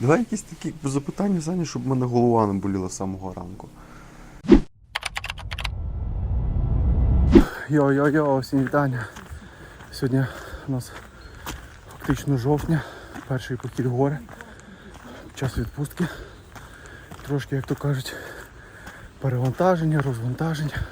Давай якісь такі запитання, Саня, щоб в мене голова не боліла з самого ранку. Йо-йо-йо, всім вітання. Сьогодні у нас фактично жовтня, перший похід гори, час відпустки. Трошки, як то кажуть, перевантаження, розвантаження.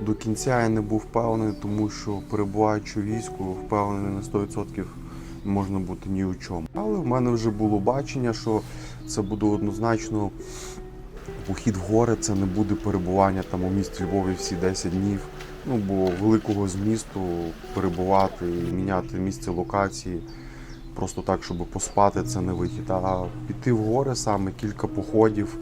До кінця я не був впевнений, тому що перебуваючи війську, впевнений на 100% не можна бути ні у чому. Але в мене вже було бачення, що це буде однозначно похід в гори, це не буде перебування там у місті Львові всі 10 днів. Ну, бо великого змісту перебувати і міняти місце локації просто так, щоб поспати, це не вихід. А піти в гори саме кілька походів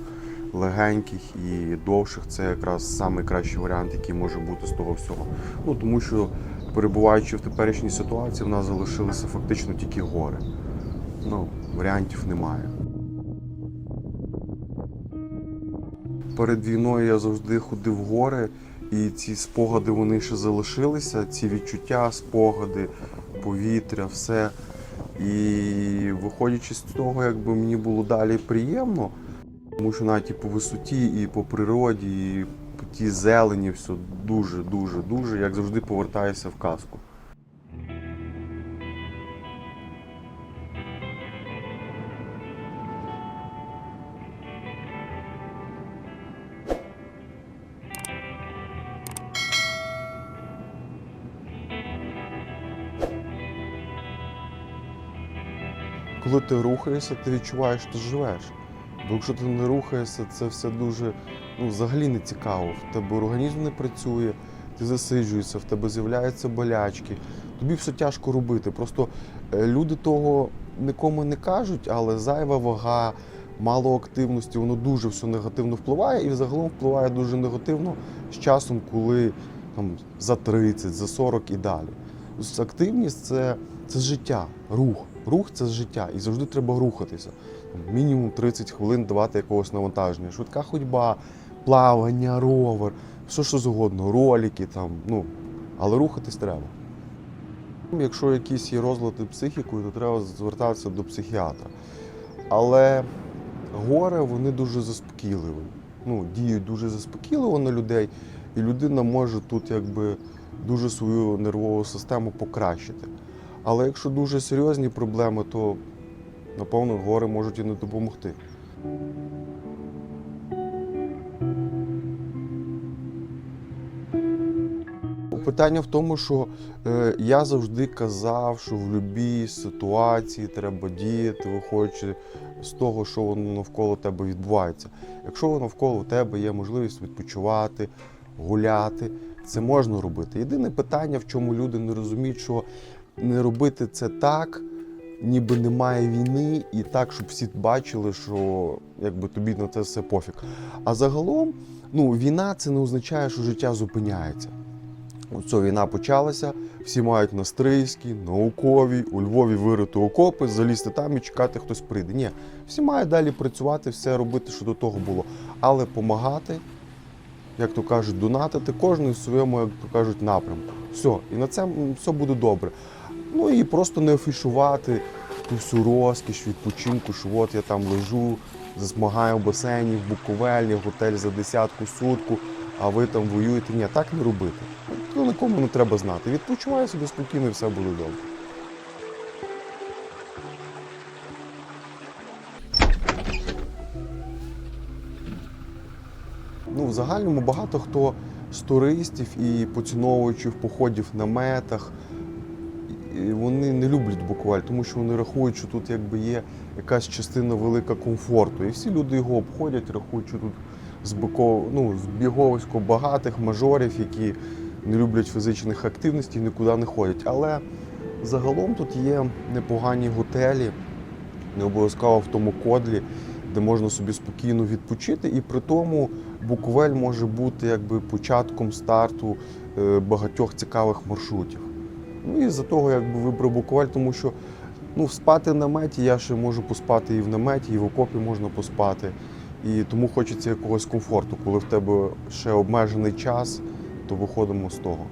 легеньких і довших це якраз найкращий варіант, який може бути з того всього. Ну тому що перебуваючи в теперішній ситуації, в нас залишилися фактично тільки гори. Ну, варіантів немає. Перед війною я завжди ходив в гори, і ці спогади вони ще залишилися. Ці відчуття, спогади, повітря, все. І виходячи з того, якби мені було далі приємно, тому що навіть і по висоті, і по природі, і по тій зелені, все дуже, дуже, дуже, як завжди, повертаюся в казку. Коли ти рухаєшся, ти відчуваєш, що ти живеш. Бо якщо ти не рухаєшся, це все дуже ну, взагалі не цікаво. В тебе організм не працює, ти засиджуєшся, в тебе з'являються болячки. Тобі все тяжко робити. Просто е, люди того нікому не кажуть, але зайва вага, мало активності, воно дуже все негативно впливає і загалом впливає дуже негативно з часом, коли там, за 30, за 40 і далі. Тобто Активність це, це життя, рух. Рух це життя, і завжди треба рухатися. Мінімум 30 хвилин давати якогось навантаження. Швидка ходьба, плавання, ровер, все що завгодно, ролики там. Ну, але рухатись треба. Якщо якісь є розлади психікою, то треба звертатися до психіатра. Але гори вони дуже заспокійливі. Ну, діють дуже заспокійливо на людей, і людина може тут якби дуже свою нервову систему покращити. Але якщо дуже серйозні проблеми, то напевно гори можуть і не допомогти. Питання в тому, що е, я завжди казав, що в будь-якій ситуації треба діяти, виходячи з того, що воно навколо тебе відбувається. Якщо навколо тебе є можливість відпочивати, гуляти, це можна робити. Єдине питання, в чому люди не розуміють, що не робити це так, ніби немає війни, і так, щоб всі бачили, що якби тобі на це все пофіг. А загалом, ну, війна це не означає, що життя зупиняється. Оце війна почалася, всі мають на стрийські, наукові, у Львові вирити окопи, залізти там і чекати, хтось прийде. Ні, всі мають далі працювати, все робити, що до того було. Але допомагати, як то кажуть, донатити кожен в своєму, як то кажуть, напрямку. Все, і на це все буде добре. Ну і просто не афішувати ту всю розкіш, відпочинку, що от я там лежу, засмагаю в басейні, в Буковельні, в готель за десятку сутку, а ви там воюєте. Ні, так не робити. Ну, нікому не треба знати. Відпочивай собі спокійно і все буде добре. Ну, в загальному багато хто з туристів і поціновувачів походів на метах, вони не люблять Буковель, тому що вони рахують, що тут якби є якась частина велика комфорту. І всі люди його обходять, рахують, що тут збігово, ну, збіговисько багатих мажорів, які не люблять фізичних активностей, нікуди не ходять. Але загалом тут є непогані готелі, не обов'язково в тому кодлі, де можна собі спокійно відпочити. І при тому Буковель може бути якби початком старту е, багатьох цікавих маршрутів. Ну і за того якби вибрав букваль, тому що ну, спати в наметі я ще можу поспати і в наметі, і в окопі можна поспати. І тому хочеться якогось комфорту. Коли в тебе ще обмежений час, то виходимо з того.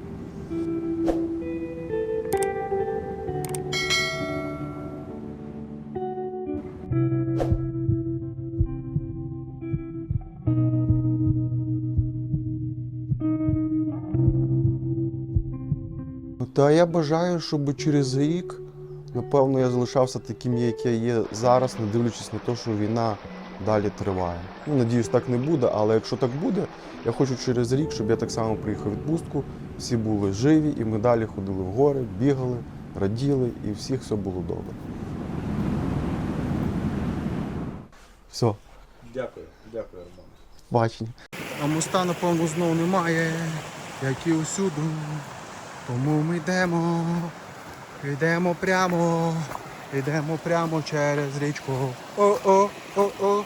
Та я бажаю, щоб через рік, напевно, я залишався таким, як я є зараз, не дивлячись на те, що війна далі триває. Ну, надіюсь, так не буде, але якщо так буде, я хочу через рік, щоб я так само приїхав в відпустку, всі були живі, і ми далі ходили в гори, бігали, раділи, і всіх все було добре. Все, Дякую, дякую, Роман. бачення. А моста, напевно, знов немає, як і усюди. Тому ми йдемо, йдемо прямо, йдемо прямо через річку. О-о, о-о.